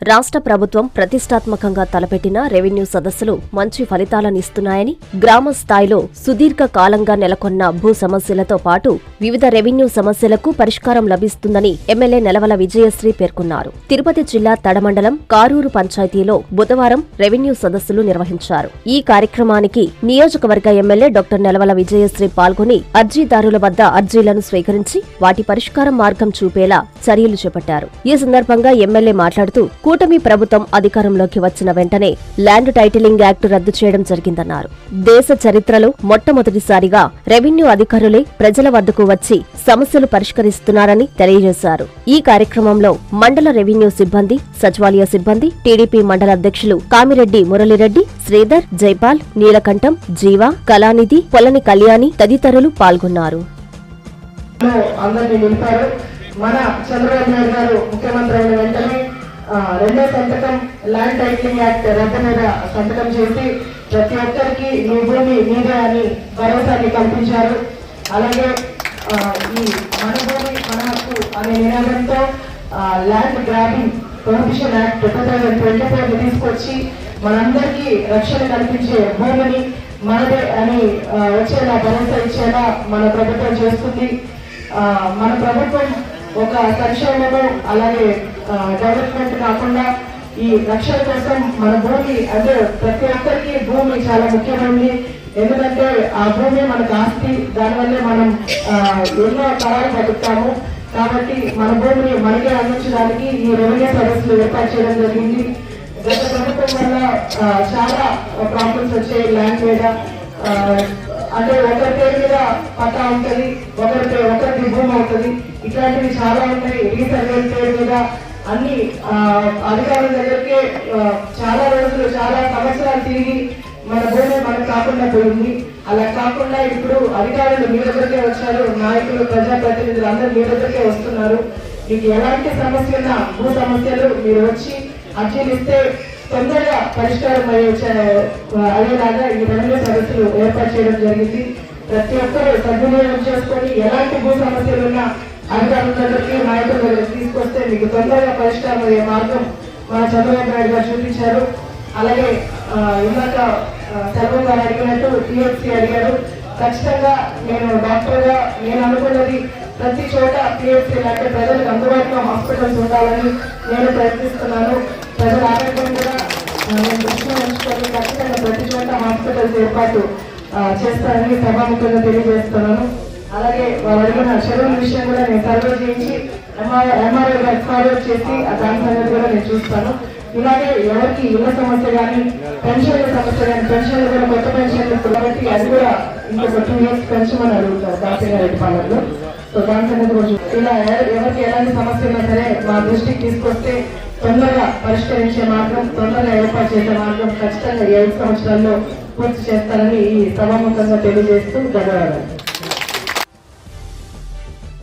రాష్ట్ర ప్రభుత్వం ప్రతిష్టాత్మకంగా తలపెట్టిన రెవెన్యూ సదస్సులు మంచి ఫలితాలనిస్తున్నాయని గ్రామ స్థాయిలో సుదీర్ఘ కాలంగా నెలకొన్న భూ సమస్యలతో పాటు వివిధ రెవెన్యూ సమస్యలకు పరిష్కారం లభిస్తుందని ఎమ్మెల్యే నెలవల విజయశ్రీ పేర్కొన్నారు. తిరుపతి జిల్లా తడమండలం కారూరు పంచాయతీలో బుధవారం రెవెన్యూ సదస్సులు నిర్వహించారు. ఈ కార్యక్రమానికి నియోజకవర్గ ఎమ్మెల్యే డాక్టర్ నెలవల విజయశ్రీ పాల్గొని అర్జీదారుల వద్ద అర్జీలను స్వీకరించి వాటి పరిష్కారం మార్గం చూపేలా చర్యలు చేపట్టారు. ఈ సందర్భంగా ఎమ్మెల్యే మాట్లాడుతూ కూటమి ప్రభుత్వం అధికారంలోకి వచ్చిన వెంటనే ల్యాండ్ టైటిలింగ్ యాక్ట్ రద్దు చేయడం జరిగిందన్నారు. దేశ చరిత్రలో మొట్టమొదటిసారిగా రెవెన్యూ అధికారులే ప్రజల వద్దకు వచ్చి సమస్యలు పరిష్కరిస్తున్నారని తెలియజేశారు. ఈ కార్యక్రమంలో మండల రెవెన్యూ సిబ్బంది సచివాలయ సిబ్బంది టీడీపీ మండల అధ్యక్షులు కామిరెడ్డి మురళిరెడ్డి శ్రీధర్ జైపాల్ నీలకంఠం జీవ కళానిధి పొలని కళ్యాణి తదితరులు పాల్గొన్నారు. అందరినీ నింపారు మన చంద్రబాబు నాయుడు గారు ముఖ్యమంత్రి అయిన వెంటనే రెండో సంతకం ల్యాండ్ టైటిలింగ్ యాక్ట్ రద్దు మీద సంతకం చేసి ప్రతి ఒక్కరికి నీ భూమి నీదే అని భరోసాన్ని కల్పించారు. అలాగే ఈ మన భూమి మన హక్కు అనే నినాదంతో land grabbing prohibition act two thousand twenty four తీసుకొచ్చి మనందరికీ రక్షణ కల్పించే భూమిని మనదే అని వచ్చేలా భరోసా ఇచ్చేలా మన ప్రభుత్వం చేస్తుంది. మన ప్రభుత్వం ఒక సంక్షేమము అలాగే డెవలప్మెంట్ కాకుండా ఈ రక్షణ కోసం మన భూమి అంటే ప్రతి ఒక్కరికి భూమి చాలా ముఖ్యమైనది ఎందుకంటే ఆ భూమి మనకు ఆస్తి దానివల్లే మనం ఎన్నో తరాలు బతుకుతాము. కాబట్టి మన భూమిని మనకే అందించడానికి ఈ రెవెన్యూ సర్వీసులు ఏర్పాటు చేయడం జరిగింది. గత ప్రభుత్వం వల్ల చాలా ప్రాబ్లమ్స్ వచ్చాయి ల్యాండ్ మీద. అంటే ఒకరి పేరు మీద పట్టా ఉంటుంది ఒకరి పే- ఒకరికి భూమి అవుతుంది. ఇట్లాంటివి చాలా ఉన్నాయి. రీసర్వే పేరు మీద అన్ని అధికారుల దగ్గరికే చాలా రోజులు చాలా సంవత్సరాలు తిరిగి మన భూమి మనకు కాకుండా పోయింది. అలా కాకుండా ఇప్పుడు అధికారులు మీ దగ్గరికే వచ్చారు. నాయకులు ప్రజాప్రతినిధులు అందరూ మీ దగ్గరికే వస్తున్నారు. మీకు ఎలాంటి సమస్య ఉన్నా భూ సమస్యలు మీరు వచ్చి అర్జీలు ఇస్తే తొందరగా పరిష్కారం అయ్యే అయ్యేలాగా ఈ రెండు సదస్సులు ఏర్పాటు చేయడం జరిగింది. ప్రతి ఒక్కరు సద్వినియోగం చేసుకొని ఎలాంటి భూ సమస్యలు ఉన్నా నాయకులు తీసుకొస్తే మీకు తొందరగా పరిష్కారం అయ్యే మార్గం మన చంద్రబాబు నాయుడు గారు చూపించారు. అలాగే ఇందాక చంద్రబాబు గారు అడిగినట్టు పిహెచ్సి అడిగారు. ఖచ్చితంగా నేను డాక్టర్గా నేను అనుకున్నది ప్రతి చోట పిహెచ్సి లాంటి ప్రజలకు అందుబాటులో హాస్పిటల్స్ ఉండాలని నేను ప్రయత్నిస్తున్నాను. ప్రజల ఆరోగ్యం కూడా నేను దృష్టిలో ఉంచుకొని ఖచ్చితంగా ప్రతి చోట హాస్పిటల్స్ ఏర్పాటు చేస్తానని సభాముఖంగా తెలియజేస్తున్నాను. అలాగే వారు అడిగిన చెరువుల విషయం కూడా నేను సర్వే చేయించి ఎంఆర్ఐ గారికి ఫార్వర్డ్ చేసి ఆ దాని సంగతి కూడా నేను చూస్తాను. ఇలాగే ఎవరికి ఇళ్ళ సమస్య కానీ పెన్షన్ల సమస్య కానీ పెన్షన్లు కూడా కొత్త పెన్షన్లు కాబట్టి అది కూడా ఇంకొక టూ ఇయర్స్ పెంచమని అడుగుతారు దాసరి రెడ్డి పాలనలో. సో దాని సంగతి కూడా ఇలా ఎవరికి ఎలాంటి సమస్య ఉన్నా సరే మా దృష్టికి తీసుకొస్తే తొందరగా పరిష్కరించే మార్గం తొందరగా ఏర్పాటు చేసే మార్గం ఖచ్చితంగా ఏడు సంవత్సరాల్లో పూర్తి చేస్తారని ఈ సభాముఖంగా తెలియజేస్తూ ధన్యవాదాలు.